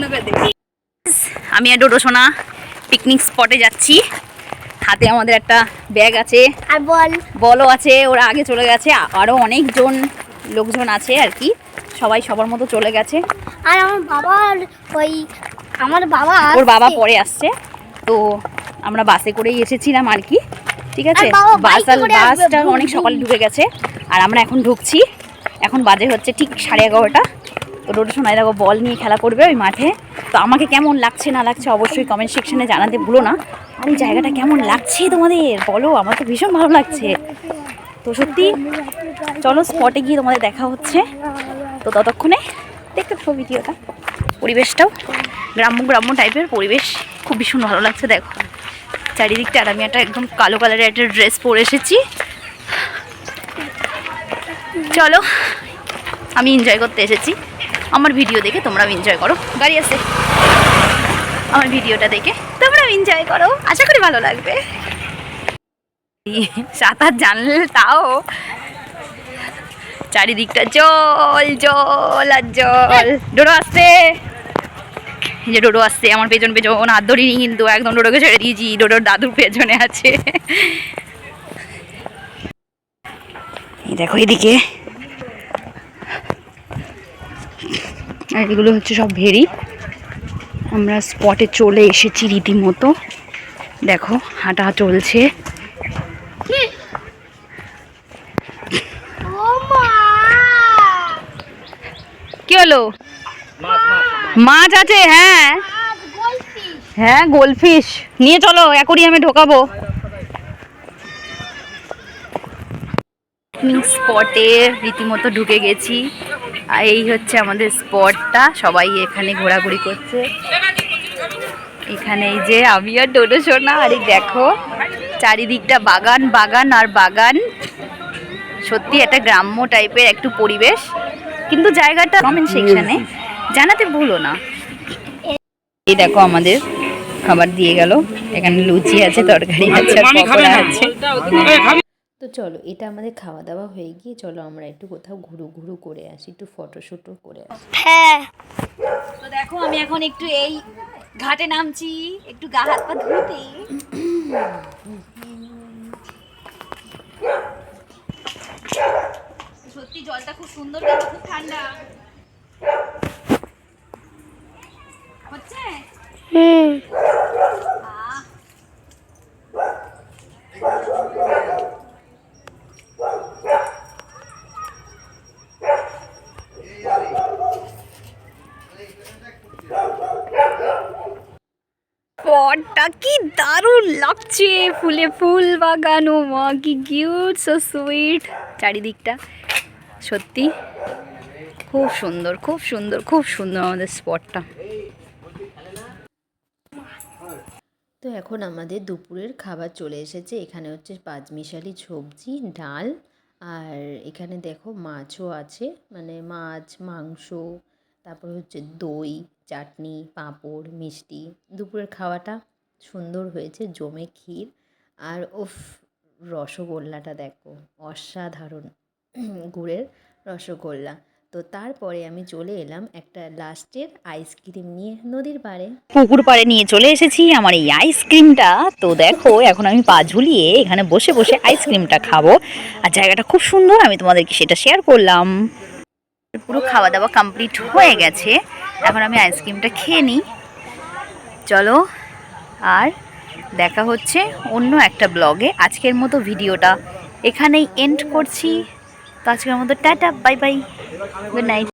বন্ধ করে দে আমি আর ডোডো সোনা পিকনিক স্পটে যাচ্ছি। হাতে আমাদের একটা ব্যাগ আছে। আর বল। বলও আছে ওরা আগে চলে গেছে। আরও অনেকজন লোকজন আছে আর কি। সবাই সবার মতো চলে গেছে। আর আমার বাবার ওই আমার বাবা ওর বাবা পরে আসছে। তো আমরা বাসে করেই এসেছিলাম আর কি। ঠিক আছে? বাস আর বাসটা অনেক। সকালে ঢুকে গেছে। আর আমরা এখন ঢুকছি। এখন বাজে হচ্ছে ঠিক সাড়ে এগারোটা। তো রোড সময় দেখো বল নিয়ে খেলা করবে ওই মাঠে। তো আমাকে কেমন লাগছে, না লাগছে অবশ্যই কমেন্ট সেকশনে জানাতে ভুলো না। আর এই জায়গাটা কেমন লাগছে তোমাদের? বলো, আমার তো ভীষণ ভালো লাগছে। তো সত্যি, চলো স্পটে গিয়ে তোমাদের দেখা হচ্ছে। তো ততক্ষণে দেখতে থাকো ভিডিওটা। পরিবেশটাও গ্রাম্য গ্রাম্য টাইপের পরিবেশ। খুব ভীষণ ভালো লাগছে, দেখো। চারিদিকটা, আর আমি একটা একদম কালো কালারের একটা ড্রেস পরে এসেছি। চলো, আমি এনজয় করতে এসেছি। আমার ভিডিও দেখে তোমরাও এনজয় করো। গাড়ি আছে। আমার ভিডিওটা দেখে তোমরাও এনজয় করো। আশা করি ভালো লাগবে। সাঁতার জানলে তাও। চারিদিকটা জল জল আর জল। ডোডো আসছে। যে ডোডো আসছে, আমার পেছন পেছন হাত ধরিনি কিন্তু একদম ডোডোকে ছেড়ে দিয়েছি। ডোডোর দাদুর পেছনে আছে। দেখো এদিকে। আর এগুলো হচ্ছে সব ভেরি। আমরা স্পটে চলে এসেছি রীতিমতো। দেখো, হাঁটা চলছে। কি হলো? মাছ আছে হ্যাঁ। হ্যাঁ গোলফিশ নিয়ে চলো অ্যাকোরিয়ামে ঢোকাবো। স্পটে রীতিমতো ঢুকে গেছি। আর এই হচ্ছে আমাদের স্পটটা সবাই এখানে ঘোরাঘুরি করছে। এখানে এই যে আমি আর ডোডো সোনা আর এই দেখো চারিদিকটা বাগান বাগান আর বাগান। সত্যি একটা গ্রাম্য টাইপের একটু পরিবেশ কিন্তু জায়গাটা কমেন্ট সেকশনে জানাতে ভুলো না। এই দেখো আমাদের খাবার দিয়ে গেল। এখানে লুচি আছে তরকারি আছে পকোড়া আছে। তো চলো এটা আমাদের খাওয়া দাওয়া হয়ে গিয়ে চলো আমরা একটু কোথাও ঘুরু ঘুরু করে আসি একটু ফটোশ্যুটও করে আসি। হ্যাঁ। তো দেখো আমি এখন একটু এই ঘাটে নামছি একটু গা হাত পা ধুতে। সত্যি জলটা খুব সুন্দর কিন্তু খুব ঠান্ডা। হচ্ছে? হুম। আহ স্পটটা কি দারুণ লাগছে। ফুলে ফুল বাগান মা কি কিউট সো সুইট চারিদিকটা সত্যি খুব সুন্দর খুব সুন্দর খুব সুন্দর আমাদের স্পটটা তো এখন আমাদের দুপুরের খাবার চলে এসেছে। এখানে হচ্ছে পাঁচমিশালি সবজি, ডাল, আর এখানে দেখো মাছও আছে। মানে মাছ, মাংস তারপর হচ্ছে দই, চাটনি, পাঁপড়, মিষ্টি, দুপুরের খাওয়াটা সুন্দর হয়েছে, জমে ক্ষীর। আর উফ, রসগোল্লাটা দেখো, অসাধারণ গুড়ের রসগোল্লা। তো তারপরে আমি চলে এলাম একটা লাস্টের আইসক্রিম নিয়ে নদীর পাড়ে। পুকুর পাড়ে নিয়ে চলে এসেছি আমার এই আইসক্রিমটা। তো দেখো, এখন আমি পা ঝুলিয়ে এখানে বসে বসে আইসক্রিমটা খাব। আর জায়গাটা খুব সুন্দর, আমি তোমাদেরকে সেটা শেয়ার করলাম। পুরো খাওয়া দাওয়া কমপ্লিট হয়ে গেছে। এখন আমি আইসক্রিমটা খেয়ে নিই। চলো, আর দেখা হচ্ছে অন্য একটা ব্লগে আজকের মতো ভিডিওটা এখানেই এন্ড করছি। তো আজকের মতো tata bye bye good night